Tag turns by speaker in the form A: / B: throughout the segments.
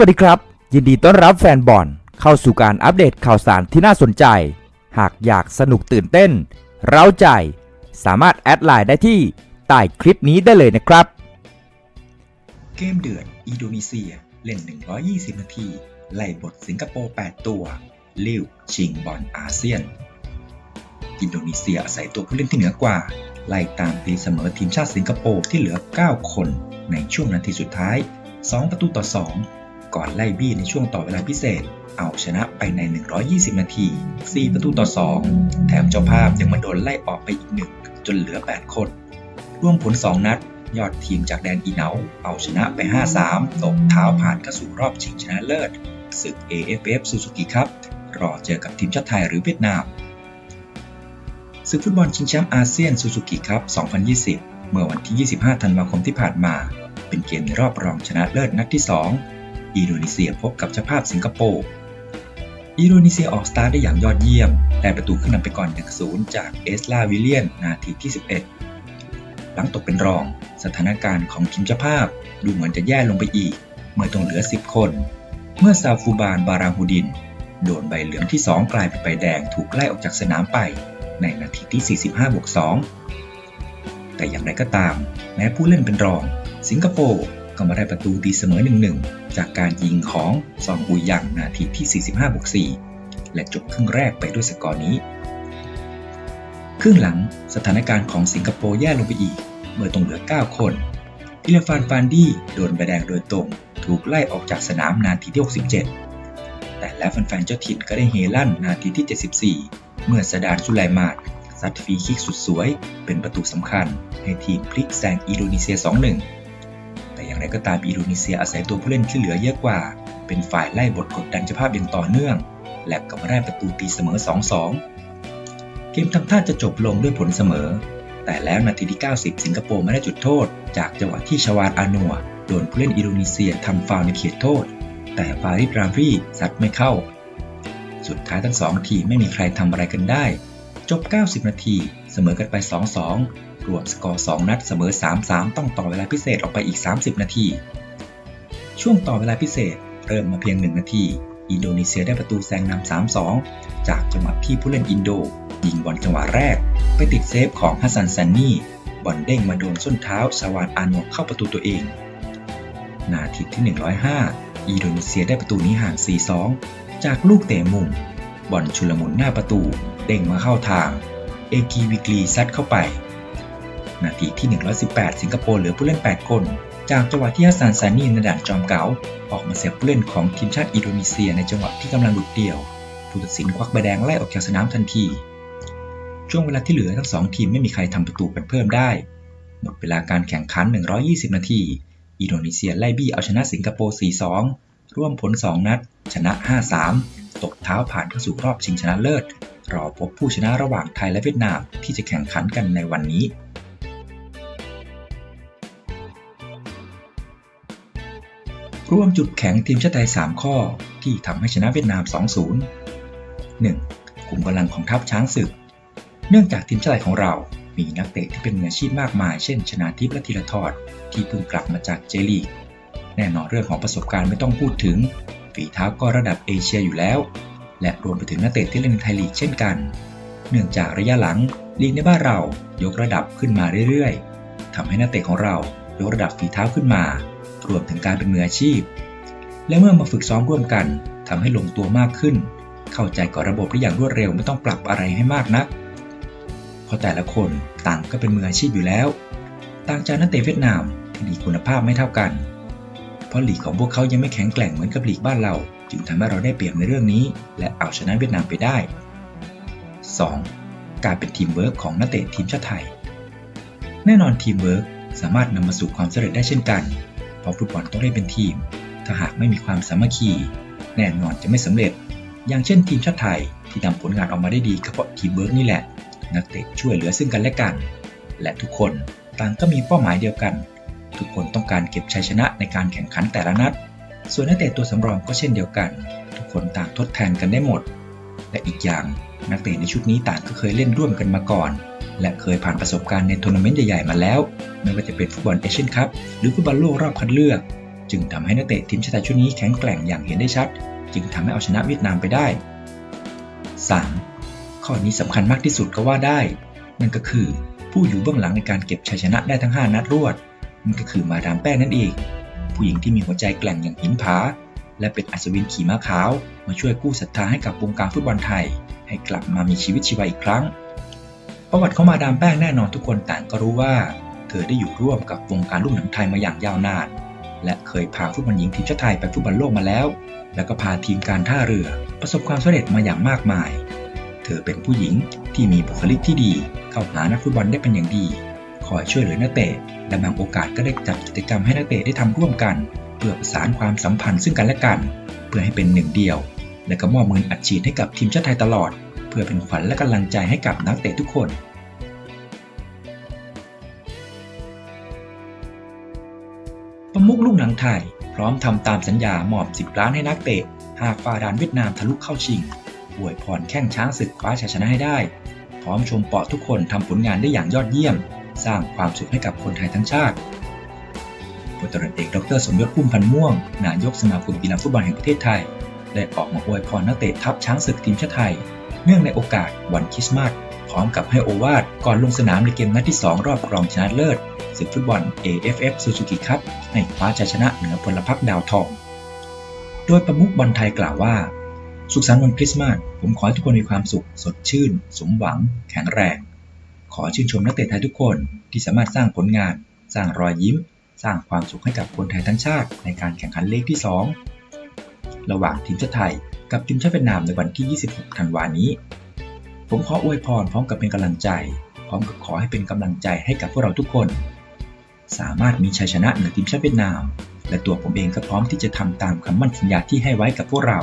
A: วัสดีครับ ยินดีต้อนรับแฟนบอลเข้าสู่การอัปเดตข่าวสารที่น่าสนใจ หากอยากสนุกตื่นเต้น เร้าใจ สามารถแอดไลน์ได้ที่ใต้คลิปนี้ได้เลยนะครับ
B: เกมเดือดอินโดนีเซียเล่น 120 นาที ไล่บทสิงคโปร์ 8 ตัว ลิวชิงบอลอาเซียน อินโดนีเซียอาศัยตัวผู้เล่นที่เหนือกว่า ไล่ตามตีเสมอทีมชาติสิงคโปร์ที่เหลือ 9 คนในช่วงนาทีสุดท้าย 2 ประตูต่อ 2 ก่อนไล่บี้ในช่วงต่อเวลาพิเศษ เอาชนะไปใน 120 นาที 4 ประตูต่อ 2 แถมเจ้าภาพยังมาโดนไล่ออกไปอีกหนึ่งจนเหลือ 8 คน รวมผล 2 นัด ยอดทีมจากแดนอีเหนาเอาชนะไป 5-3 ตกเท้าผ่านเข้าสู่รอบชิงชนะเลิศศึก AFF Suzuki Cup รอเจอกับทีมชาติไทยหรือเวียดนามศึกฟุตบอลชิงแชมป์อาเซียนซูซูกิคัพ2020 เมื่อวันที่ 25 ธันวาคมที่ผ่านมา เป็นเกมในรอบรองชนะเลิศนัดที่ 2 อินโดนีเซียพบกับเจ้าภาพสิงคโปร์ อินโดนีเซียออกสตาร์ทได้อย่างยอดเยี่ยม แต่ประตูขึ้นนำไปก่อน 1-0 จากเอสลาวิเลียน นาทีที่ 11 หลังตกเป็นรอง สถานการณ์ของทีมเจ้าภาพดูเหมือนจะแย่ลงไปอีก เมื่อต้องเหลือ 10 คน เมื่อซาฟูบานบาราฮูดิน โดนใบเหลืองที่ 2 กลายเป็นใบแดงถูกไล่ออกจากสนามไป ในนาทีที่ 45บวก2แต่อย่างไรก็ตาม แม้ผู้เล่นเป็นรอง สิงคโปร์ ก็มาได้ประตูตีเสมอ 1-1 จากการยิงของซองอุยยังนาทีที่ 45บวก4และจบครึ่งแรกไปด้วยสกอร์นี้ ครึ่งหลังสถานการณ์ของสิงคโปร์แย่ลงไปอีก เมื่อต้องเหลือ 9 คนอิเลฟานฟานดี้โดนใบแดงโดยตรง ถูกไล่ออกจากสนามนาทีที่ 67 แต่แล้วแฟนๆเจ้าถิ่นก็ได้เฮลั่นนาทีที่ 74 เมื่อสดานสุไลมาดซัดฟรีคิกสุดสวย เป็นประตูสำคัญ ให้ทีมพลิกแซงอินโดนีเซีย 2-1แต่อย่าง ก็ตามอินโดนีเซียอาศัยตัวผู้เล่นที่เหลือเยอะกว่า เป็นฝ่ายไล่บทกดดันเจ้าภาพอย่างต่อเนื่อง และก็มาได้ประตูตีเสมอ 2-2 เกมทำท่าจะจบลงด้วยผลเสมอ แต่แล้วนาทีที่ 90 สิงคโปร์มาได้จุดโทษ จากจังหวะที่ชวานอานัวโดนผู้เล่นอินโดนีเซียทำฟาวล์ในเขตโทษ แต่ฟาริดราวีซัดไม่เข้า สุดท้ายทั้งสองทีไม่มีใครทำอะไรกันได้ จบ 90 นาทีเสมอกันไป 2-2 รวมสกอร์ 2 นัดเสมอ 3-3 ต้องต่อเวลาพิเศษออกไปอีก 30 นาที ช่วงต่อเวลาพิเศษเริ่มมาเพียง 1 นาที อินโดนีเซียได้ประตูแซงนำ 3-2 จากจังหวะที่ผู้เล่นอินโด ยิงบอลจังหวะแรก ไปติดเซฟของฮัสซันซันนี่บอลเด้งมาโดนส้นเท้าชาวานอานวเข้าประตูตัวเอง นาทีที่ 105 อินโดนีเซียได้ประตูนี้ห่าง 4-2 จากลูกเตะมุมบอลชุลมุนหน้าประตู เด้งมาเข้าทาง เอกีวิกลีซัดเข้าไป นาทีที่ 118 สิงคโปร์เหลือผู้เล่น 8 คน จากจังหวะที่ฮัสซันซานีในด่านจอมเก๋าออกมาเสียผู้เล่นของทีมชาติอินโดนีเซียในจังหวะที่กำลังหลุดเดี่ยว ผู้ตัดสินควักใบแดงไล่ออกจากสนามทันที ช่วงเวลาที่เหลือทั้งสองทีมไม่มีใครทำประตูกันเพิ่มได้ หมดเวลาการแข่งขัน 120 นาที อินโดนีเซียไล่บี้เอาชนะสิงคโปร์ 4-2 ร่วมผล 2 นัด ชนะ 5-3 ตกเท้าผ่านเข้าสู่รอบชิงชนะเลิศรอพบผู้ชนะระหว่างไทยและเวียดนามที่จะแข่งขันกันในวันนี้ รวมจุดแข็งทีมชาติไทย 3 ข้อที่ทำให้ชนะเวียดนาม 2-0 1. กลุ่มกำลังของทัพช้างศึก เนื่องจากทีมชาติไทยของเรา มีนักเตะที่เป็นมืออาชีพมากมาย เช่น ชนาทิพย์และธีรทรที่เพิ่งกลับมาจากเจลีก แน่นอนเรื่องของประสบการณ์ไม่ต้องพูดถึง ฝีเท้าก็ระดับเอเชียอยู่แล้ว และรวมไปถึงนักเตะที่เล่นในไทยลีกเช่นกัน เนื่องจากระยะหลังลีกในบ้านเรายกระดับขึ้นมาเรื่อยๆทำให้นักเตะของเรายกระดับฝีเท้าขึ้นมา รวมถึงการเป็นมืออาชีพ และเมื่อมาฝึกซ้อมร่วมกันทำให้ลงตัวมากขึ้น เข้าใจกับระบบได้อย่างรวดเร็วไม่ต้องปรับอะไรให้มากนักเพราะแต่ละคนต่างก็เป็นมืออาชีพอยู่แล้ว ต่างจากนักเตะเวียดนามที่มีคุณภาพไม่เท่ากัน เพราะหลีกของพวกเขายังไม่แข็งแกร่งเหมือนกับหลีกบ้านเรา จึงทำให้เราได้เปรียบในเรื่องนี้ และเอาชนะเวียดนามไปได้ 2. การเป็นทีมเวิร์กของนักเตะทีมชาติไทย แน่นอนทีมเวิร์กสามารถนำมาสู่ความสำเร็จได้เช่นกัน ราะฟุตบอลต้องเล่นเป็นทีม ถ้าหากไม่มีความสามัคคี แน่นอนจะไม่สำเร็จ อย่างเช่นทีมชาติไทยที่ทำผลงานออกมาได้ดีก็เพราะทีมเวิร์กนี่แหละ นักเตะช่วยเหลือซึ่งกันและกัน และทุกคนต่างก็มีเป้าหมายเดียวกัน ทุกคนต้องการเก็บชัยชนะในการแข่งขันแต่ละนัด ส่วนนักเตะตัวสำรองก็เช่นเดียวกัน ทุกคนต่างทดแทนกันได้หมด และอีกอย่างนักเตะในชุดนี้ต่างก็เคยเล่นร่วมกันมาก่อน และเคยผ่านประสบการณ์ในทัวร์นาเมนต์ใหญ่ๆมาแล้ว ไม่ว่าจะเป็นฟุตบอลเอเชียนคัพหรือฟุตบอลโลกรอบคัดเลือก จึงทำให้นักเตะทีมชาติไทยชุดนี้แข็งแกร่งอย่างเห็นได้ชัด จึงทำให้เอาชนะเวียดนามไปได้ 3. ข้อนี้สำคัญมากที่สุดก็ว่าได้ นั่นก็คือ ผู้อยู่เบื้องหลังในการเก็บชัยชนะได้ทั้ง 5 นัดรวดนั่นก็คือมาดามแป้งนั่นเอง ผู้หญิงที่มีหัวใจแกร่งอย่างหินผา และเป็นอัศวินขี่ม้าขาว มาช่วยกู้ศรัทธาให้กับวงการฟุตบอลไทย ให้กลับมามีชีวิตชีวาอีกครั้ง ประวัติของมาดามแป้งแน่นอนทุกคนต่างก็รู้ว่า เธอได้อยู่ร่วมกับวงการลูกหนังไทยมาอย่างยาวนาน และเคยพาฟุตบอลหญิงทีมชาติไทยไปฟุตบอลโลกมาแล้ว แล้วก็พาทีมการท่าเรือ ประสบความสำเร็จมาอย่างมากมาย เธอเป็นผู้หญิงที่มีบุคลิกที่ดี เข้าหานักฟุตบอลได้เป็นอย่างดี คอยช่วยเหลือนักเตะและบางโอกาสก็ได้จัดกิจกรรมให้นักเตะได้ทำร่วมกัน เพื่อประสานความสัมพันธ์ซึ่งกันและกัน เพื่อให้เป็นหนึ่งเดียว และก็มอบเงินอัดฉีดให้กับทีมชาติไทยตลอด เพื่อเป็นขวัญและกำลังใจให้กับนักเตะทุกคนประมุกลูกหนังไทย พร้อมทำตามสัญญามอบ 10 ล้านให้นักเตะ หากฝ่าด่านเวียดนามทะลุเข้าชิงอวยพรแข้งช้างศึกคว้าชัยชนะให้ได้ พร้อมชมเปาะทุกคนทำผลงานได้อย่างยอดเยี่ยม สร้างความสุขให้กับคนไทยทั้งชาติ พลตรวจเอกดรสมยศพุ่มพันธ์ม่วง นายกสมาคมกีฬาฟุตบอลแห่งประเทศไทย ได้ออกมาอวยพรนักเตะทัพช้างศึกทีมชาติไทย เนื่องในโอกาสวันคริสต์มาสพร้อมกับให้โอวาทก่อนลงสนามในเกมนัดที่ 2 รอบรองชนะเลิศศึกฟุตบอล AFF Suzuki Cup ให้คว้าชัยชนะเหนือพลพรรคดาวทอง โดยประมุขบอลไทยกล่าวว่า สุขสันต์วันคริสต์มาสผมขอให้ทุกคนมีความสุข สดชื่น สมหวัง แข็งแรง ขอชื่นชมนักเตะไทยทุกคนที่สามารถสร้างผลงาน สร้างรอยยิ้ม สร้างความสุขให้กับคนไทยทั้งชาติในการแข่งขันเลขที่ 2 ระหว่างทีมชาติไทยกับทีมชาติเวียดนามในวันที่ 26 ธันวานี้ ผมขออวยพรพร้อมกับเป็นกำลังใจ พร้อมกับขอให้เป็นกำลังใจให้กับพวกเราทุกคน สามารถมีชัยชนะเหนือทีมชาติเวียดนาม และตัวผมเองก็พร้อมที่จะทำตามคำมั่นสัญญาที่ให้ไว้กับพวกเรา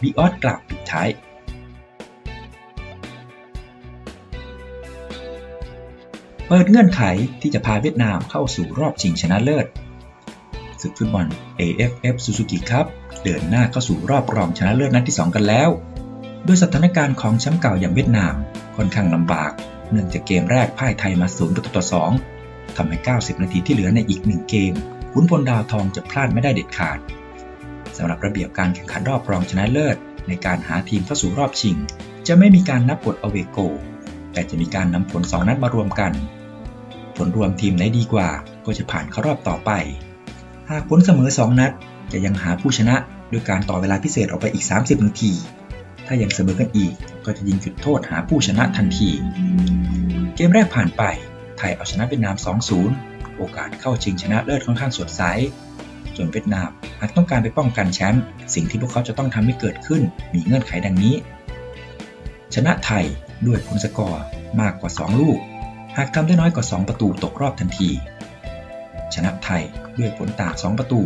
B: บิออสกล่าวปิดท้าย เปิดเงื่อนไขที่จะพาเวียดนามเข้าสู่รอบชิงชนะเลิศศึกฟุตบอล AFF Suzuki Cup เดินหน้าเข้าสู่รอบรองชนะเลิศนัดที่ 2 กันแล้วด้วยสถานการณ์ของแชมป์เก่าอย่างเวียดนามค่อนข้างลำบาก เนื่องจากเกมแรกพ่ายไทยมา0ประตูต่อ 2ทำให้ 90 นาทีที่เหลือในอีกหนึ่งเกมขุนพลดาวทองจะพลาดไม่ได้เด็ดขาดสำหรับระเบียบการแข่งขันรอบรองชนะเลิศ ในการหาทีมเข้าสู่รอบชิง จะไม่มีการนับกฎอเวโก แต่จะมีการนำผล2นัดมารวมกัน ผลรวมทีมไหนดีกว่าก็จะผ่านเข้ารอบต่อไป หากผลเสมอ 2 นัดจะยังหาผู้ชนะด้วยการต่อเวลาพิเศษออกไปอีก 30 นาที ถ้ายังเสมอกันอีก ก็จะยิงจุดโทษหาผู้ชนะทันที เกมแรกผ่านไป ไทยเอาชนะเวียดนาม 2-0 โอกาสเข้าชิงชนะเลิศค่อนข้างสดใสส่วนเวียดนามหากต้องการไปป้องกันแชมป์สิ่งที่พวกเขาจะต้องทำให้เกิดขึ้นมีเงื่อนไขดังนี้ ชนะไทย ด้วยผลสกอร์มากกว่า 2 ลูก หากทำได้น้อยกว่า 2 ประตูตกรอบทันที ชนะไทยด้วยผลต่าง 2 ประตู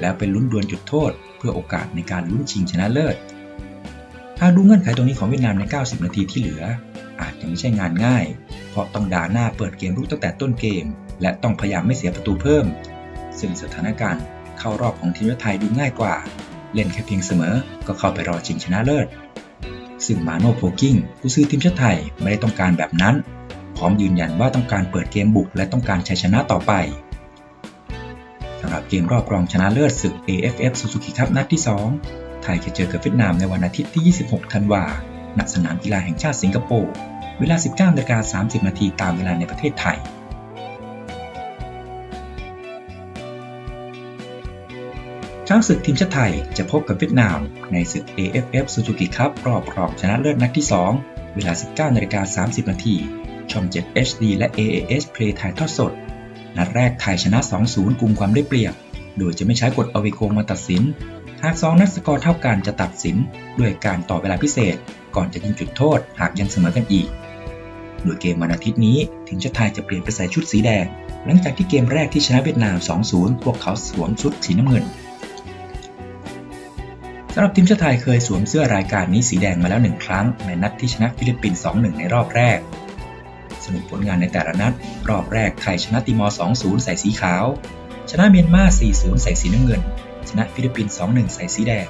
B: แล้วเป็นลุ้นดวลจุดโทษ เพื่อโอกาสในการลุ้นชิงชนะเลิศ หากดูเงื่อนไขตรงนี้ของเวียดนามใน 90 นาทีที่เหลือ อาจจะไม่ใช่งานง่าย เพราะต้องด่าหน้าเปิดเกมรุกตั้งแต่ต้นเกม และต้องพยายามไม่เสียประตูเพิ่ม ซึ่งสถานการณ์เข้ารอบของทีมชาติไทยดูง่ายกว่า เล่นแค่เพียงเสมอก็เข้าไปรอชิงชนะเลิศ ซึ่งมาโนโพกิ้งผู้ซื้อทีมชาติไทยไม่ได้ต้องการแบบนั้น พร้อมยืนยันว่าต้องการเปิดเกมบุกและต้องการชัยชนะต่อไปสำหรับเกมรอบรองชนะเลิศศึก AFF Suzuki Cup นัดที่ 2 ไทยจะเจอกับเวียดนามในวันอาทิตย์ที่ 26 ธันวาคมณสนามกีฬาแห่งชาติสิงคโปร์ เวลา 19นาฬิกา30 นาทีตามเวลาในประเทศไทย ช้างศึกทีมชาติไทยจะพบกับเวียดนามในศึก AFF Suzuki Cup รอบรองชนะเลิศนัดที่ 2 เวลา 19นาฬิกา30 นาที ช่อง 7 HD และ AAS Play ถ่ายทอดสด นัดแรกไทยชนะ 2-0กลุ่มความได้เปรียบ โดยจะไม่ใช้กฎอเวโกงมาตัดสิน หาก 2 นัดสกอร์เท่ากันจะตัดสิน ด้วยการต่อเวลาพิเศษ ก่อนจะยิงจุดโทษหากยังเสมอกันอีก โดยเกมวันอาทิตย์นี้ทีมชาติไทยจะเปลี่ยนไปใส่ชุดสีแดง หลังจากที่เกมแรกที่ชนะเวียดนาม 2-0 พวกเขาสวมชุดสีน้ำเงินำหรับทีมชาติไทยเคยสวมเสื้อรายการนี้สีแดงมาแล้วหนึ่งครั้ง ในนัดที่ชนะฟิลิปปินส์2-1 ในรอบแรก สรุปผลงานในแต่ละนัด รอบแรกไทยชนะติมอร์2-0 ใส่สีขาว ชนะเมียนมา4-0 ใส่สีน้ำเงิน ชนะฟิลิปปินส์2-1 ใส่สีแดง